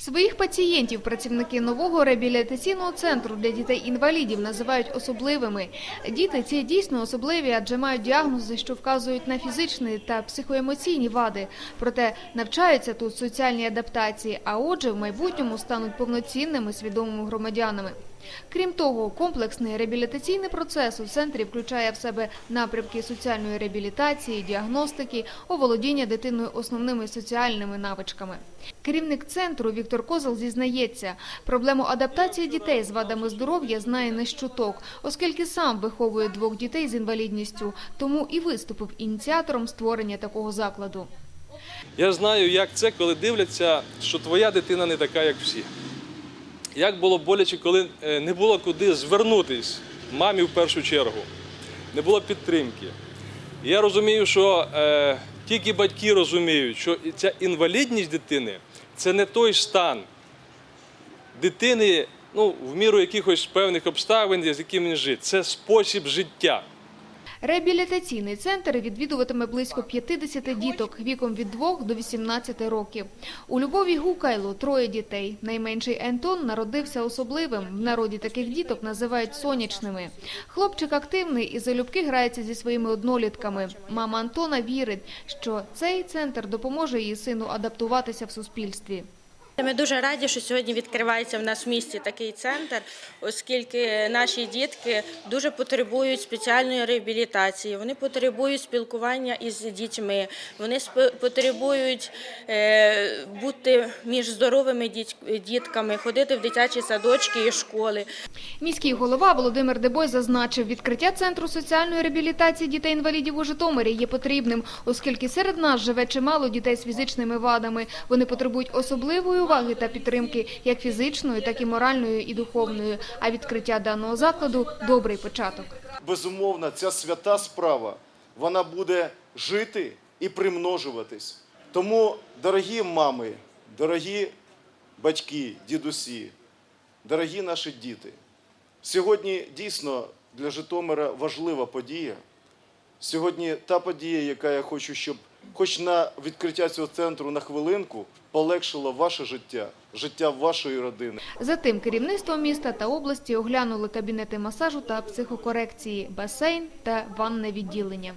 Своїх пацієнтів працівники нового реабілітаційного центру для дітей-інвалідів називають особливими. Діти ці дійсно особливі, адже мають діагнози, що вказують на фізичні та психоемоційні вади. Проте навчаються тут соціальні адаптації, а отже, в майбутньому стануть повноцінними свідомими громадянами. Крім того, комплексний реабілітаційний процес у центрі включає в себе напрямки соціальної реабілітації, діагностики, оволодіння дитиною основними соціальними навичками. Керівник центру Віктор Козел зізнається, проблему адаптації дітей з вадами здоров'я знає не з чуток, оскільки сам виховує двох дітей з інвалідністю, тому і виступив ініціатором створення такого закладу. Я знаю, як це, коли дивляться, що твоя дитина не така, як всі. Як було боляче, коли е, не було куди звернутись мамі в першу чергу, не було підтримки. Я розумію, що е, тільки батьки розуміють, що ця інвалідність дитини це не той стан дитини, ну, в міру якихось певних обставин, з яким він жить. Це спосіб життя. Реабілітаційний центр відвідуватиме близько 50 діток віком від 2 до 18 років. У Любові Гукайло троє дітей. Найменший Ентон народився особливим. В народі таких діток називають сонячними. Хлопчик активний і залюбки грається зі своїми однолітками. Мама Антона вірить, що цей центр допоможе її сину адаптуватися в суспільстві. Ми дуже раді, що сьогодні відкривається в нас в місті такий центр, оскільки наші дітки дуже потребують спеціальної реабілітації. Вони потребують спілкування із дітьми, вони потребують е, бути між здоровими дітками, ходити в дитячі садочки і школи. Міський голова Володимир Дебой зазначив, відкриття центру соціальної реабілітації дітей-інвалідів у Житомирі є потрібним, оскільки серед нас живе чимало дітей з фізичними вадами. Вони потребують особливої уваги та підтримки, як фізичної, так і моральної і духовної. А відкриття даного закладу – добрий початок. безумовно, ця свята справа вона буде жити і примножуватись. Тому, дорогі мами, дорогі батьки, дідусі, дорогі наші діти, сьогодні дійсно для Житомира важлива подія. Сьогодні та подія, яка я хочу, щоб хоч на відкриття цього центру на хвилинку полегшила ваше життя, життя вашої родини. Затим керівництво міста та області оглянули кабінети масажу та психокорекції, басейн та ванне відділення.